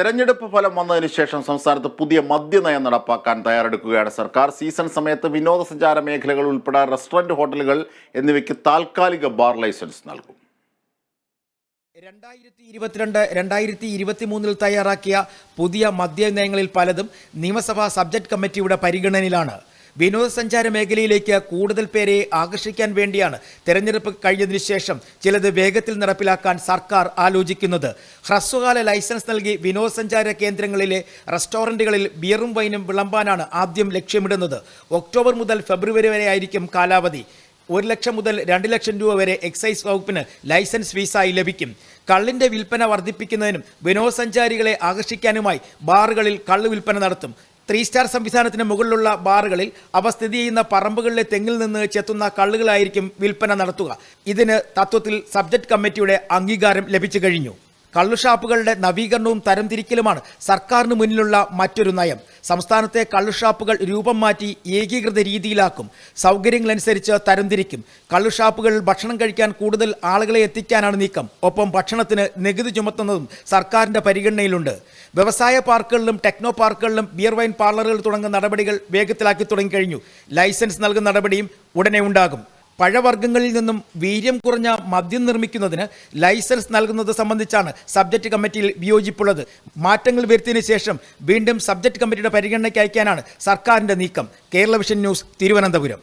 തെരഞ്ഞെടുപ്പ് ഫലം വന്നതിന് ശേഷം സംസ്ഥാനത്ത് പുതിയ മദ്യനയം നടപ്പാക്കാൻ തയ്യാറെടുക്കുകയാണ് സർക്കാർ. സീസൺ സമയത്ത് വിനോദസഞ്ചാര മേഖലകൾ ഉൾപ്പെടെ റെസ്റ്റോറന്റ് ഹോട്ടലുകൾ എന്നിവയ്ക്ക് താൽക്കാലിക ബാർ ലൈസൻസ് നൽകും. രണ്ടായിരത്തി ഇരുപത്തിരണ്ട് രണ്ടായിരത്തി ഇരുപത്തി മൂന്നിൽ തയ്യാറാക്കിയ പുതിയ മദ്യനയങ്ങളിൽ പലതും നിയമസഭാ സബ്ജക്ട് കമ്മിറ്റിയുടെ പരിഗണനയിലാണ്. വിനോദസഞ്ചാര മേഖലയിലേക്ക് കൂടുതൽ പേരെ ആകർഷിക്കാൻ വേണ്ടിയാണ് തെരഞ്ഞെടുപ്പ് കഴിഞ്ഞതിന് ശേഷം ചിലത് വേഗത്തിൽ നടപ്പിലാക്കാൻ സർക്കാർ ആലോചിക്കുന്നത്. ഹ്രസ്വകാല ലൈസൻസ് നൽകി വിനോദസഞ്ചാര കേന്ദ്രങ്ങളിലെ റെസ്റ്റോറന്റുകളിൽ ബിയറും വൈനും വിളമ്പാനാണ് ആദ്യം ലക്ഷ്യമിടുന്നത്. ഒക്ടോബർ മുതൽ ഫെബ്രുവരി വരെ ആയിരിക്കും കാലാവധി. ഒരു ലക്ഷം മുതൽ രണ്ട് ലക്ഷം രൂപ വരെ എക്സൈസ് വകുപ്പിന് ലൈസൻസ് ഫീസായി ലഭിക്കും. കള്ളിന്റെ വിൽപ്പന വർദ്ധിപ്പിക്കുന്നതിനും വിനോദസഞ്ചാരികളെ ആകർഷിക്കാനുമായി ബാറുകളിൽ കള്ള് വിൽപ്പന നടത്തും. ത്രീ സ്റ്റാർ സംവിധാനത്തിന് മുകളിലുള്ള ബാറുകളിൽ അവ സ്ഥിതി ചെയ്യുന്ന പറമ്പുകളിലെ തെങ്ങിൽ നിന്ന് ചെത്തുന്ന കള്ളുകളായിരിക്കും വിൽപ്പന നടത്തുക. ഇതിന് തത്വത്തിൽ സബ്ജക്ട് കമ്മിറ്റിയുടെ അംഗീകാരം ലഭിച്ചു കഴിഞ്ഞു. കള്ളുഷാപ്പുകളുടെ നവീകരണവും തരംതിരിക്കലുമാണ് സർക്കാരിന് മുന്നിലുള്ള മറ്റൊരു നയം. സംസ്ഥാനത്തെ കള്ളുഷാപ്പുകൾ രൂപം മാറ്റി ഏകീകൃത രീതിയിലാക്കും. സൗകര്യങ്ങളനുസരിച്ച് തരംതിരിക്കും. കള്ളുഷാപ്പുകളിൽ ഭക്ഷണം കഴിക്കാൻ കൂടുതൽ ആളുകളെ എത്തിക്കാനാണ് നീക്കം. ഒപ്പം ഭക്ഷണത്തിന് നികുതി ചുമത്തുന്നതും സർക്കാരിന്റെ പരിഗണനയിലുണ്ട്. വ്യവസായ പാർക്കുകളിലും ടെക്നോ പാർക്കുകളിലും ബിയർ വൈൻ പാർലറുകൾ തുടങ്ങുന്ന നടപടികൾ വേഗത്തിലാക്കി തുടങ്ങിക്കഴിഞ്ഞു ലൈസൻസ് നൽകുന്ന നടപടിയും ഉടനെ ഉണ്ടാകും. പഴവർഗങ്ങളിൽ നിന്നും വീര്യം കുറഞ്ഞ മദ്യം നിർമ്മിക്കുന്നതിന് ലൈസൻസ് നൽകുന്നത് സംബന്ധിച്ചാണ് സബ്ജക്ട് കമ്മിറ്റിയിൽ വിയോജിപ്പുള്ളത്. മാറ്റങ്ങൾ വരുത്തിയതിനു ശേഷം വീണ്ടും സബ്ജക്ട് കമ്മിറ്റിയുടെ പരിഗണനയ്ക്ക് അയക്കാനാണ് സർക്കാരിന്റെ നീക്കം. Kerala Vision News Thiruvananthapuram.